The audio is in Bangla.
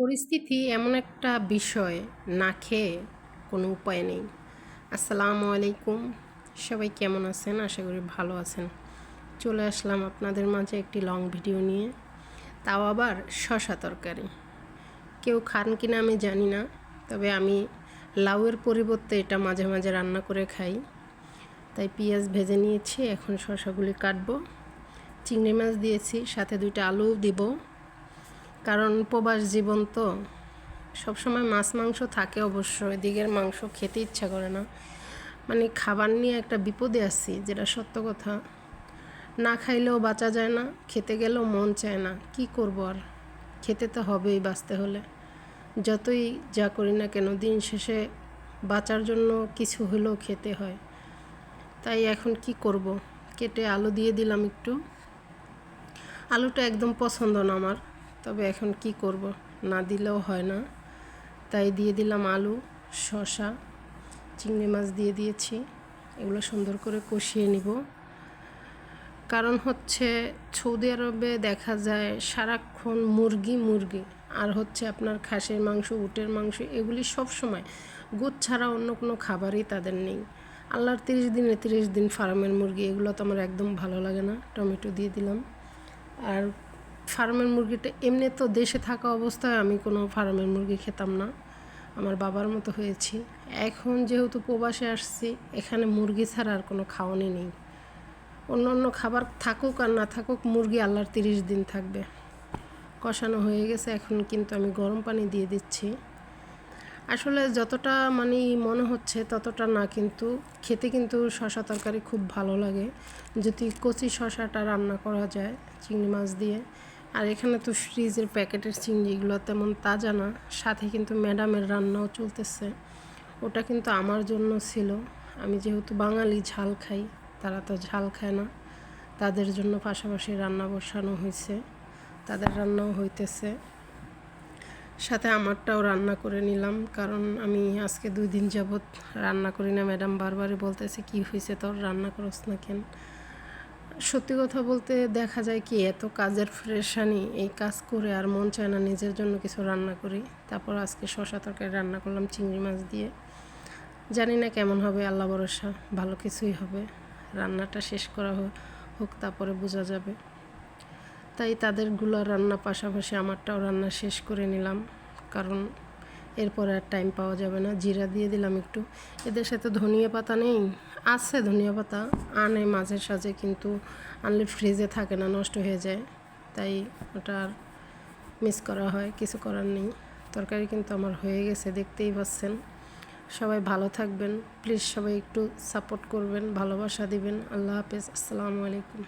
পরিস্থিতি এমন একটা বিষয় না খেয়ে কোনো উপায় নেই। আসসালামু আলাইকুম। সবাই কেমন আছেন? আশা করি ভালো আছেন। চলে আসলাম আপনাদের মাঝে একটি লং ভিডিও নিয়ে। তাও আবার শশা তরকারি। কেউ খান কিনা আমি জানি না, তবে আমি লাউয়ের পরিবর্তে এটা মাঝে মাঝে রান্না করে খাই। তাই পেঁয়াজ ভেজে নিয়েছি, এখন শশাগুলি কাটবো। চিংড়ি মাছ দিয়েছি, সাথে দুইটা আলু দিব। কারণ প্রবাস জীবন তো সবসময় মাছ, মাংস থাকে অবশ্য, এদিকের মাংস খেতে ইচ্ছা করে না। মানে খাবার নিয়ে একটা বিপদে আছি, যেটা সত্য কথা। না খাইলেও বাঁচা যায় না, খেতে গেলেও মন চায় না, কি করব আর? খেতে তো হবেই বাঁচতে হলে। যতই যা করি না কেন, দিন শেষে বাঁচার জন্য কিছু হলেও খেতে হয়। তাই এখন কি করব? কেটে আলু দিয়ে দিলাম একটু। আলুটা একদম পছন্দ না আমার। তবে এখন কি করব? না দিলেও হয় না। তাই দিয়ে দিলাম আলু, শসা, চিংড়ি মাছ দিয়ে দিয়েছি। এগুলো সুন্দর করে কষিয়ে নিব। কারণ হচ্ছে সৌদি আরবে দেখা যায় সারাক্ষণ মুরগি মুরগি। আর হচ্ছে আপনার খাসির মাংস, উটের মাংস, এগুলি সব সময় গুড় ছাড়া অন্য কোনো খাবারই তাদের নেই। আল্লাহর তিরিশ দিনে তিরিশ দিন ফার্মের মুরগি, এগুলো তো আমার একদম ভালো লাগে না। টমেটো দিয়ে দিলাম। আর ফার্মের মুরগিটা এমনি তো দেশে থাকা অবস্থায় আমি কোনো ফার্মের মুরগি খেতাম না। আমার বাবার মতো হয়েছি। এখন যেহেতু প্রবাসে আসছি, এখানে মুরগি ছাড়া আর কোনো খাওয়ানি নেই। অন্য অন্য খাবার থাকুক আর না থাকুক, মুরগি আল্লাহর তিরিশ দিন থাকবে। কষানো হয়ে গেছে, এখন কিন্তু আমি গরম পানি দিয়ে দিচ্ছি। আসলে যতটা মানে মনে হচ্ছে ততটা না, কিন্তু খেতে কিন্তু শশা তরকারি খুব ভালো লাগে। যদি কচি শশাটা রান্না করা যায়, চিংড়ি মাছ দিয়ে আর এখানে তো ফ্রিজের প্যাকেটের চিংড়িগুলো তেমন তাজা না। সাথে কিন্তু ম্যাডামের রান্নাও চলতেছে। ওটা কিন্তু আমার জন্য ছিল। আমি যেহেতু বাঙালি, ঝাল খাই, তারা তো ঝাল খায় না। তাদের জন্য পাশাপাশি রান্না বসানো হয়েছে। তাদের রান্নাও হইতেছে। সাথে আমারটাও রান্না করে নিলাম। কারণ আমি আজকে দুই দিন যাবৎ রান্না করি না। ম্যাডাম বারবারই বলতেছে, কি হয়েছে তোর? রান্না করস না কেন? সত্যি কথা বলতে দেখা যায় কি, এত কাজের ফ্রেশানি, এই কাজ করে আর মন চায় না নিজের জন্য কিছু রান্না করি। তারপর আজকে শশা তরকারি রান্না করলাম চিংড়ি মাছ দিয়ে। জানি না কেমন হবে, আল্লাহ ভরসা, ভালো কিছুই হবে। রান্নাটা শেষ করা হোক, তারপরে বোঝা যাবে। তাই তাদেরগুলো রান্না পাশাপাশি আমারটাও রান্না শেষ করে নিলাম। কারণ এরপরে আর টাইম পাওয়া যাবে না। জিরা দিয়ে দিলাম একটু। এদের সাথে ধনিয়া পাতা নেই। আছে ধনিয়া পাতা, আনে মাঝে সাঝে, কিন্তু আনলে ফ্রিজে থাকে না, নষ্ট হয়ে যায়। তাই ওটা আর মিস করা হয়, কিছু করার নেই। তরকারি কিন্তু আমার হয়ে গেছে, দেখতেই পাচ্ছেন। সবাই ভালো থাকবেন। প্লিজ সবাই একটু সাপোর্ট করবেন, ভালোবাসা দিবেন। আল্লাহ হাফেজ। আসসালামু আলাইকুম।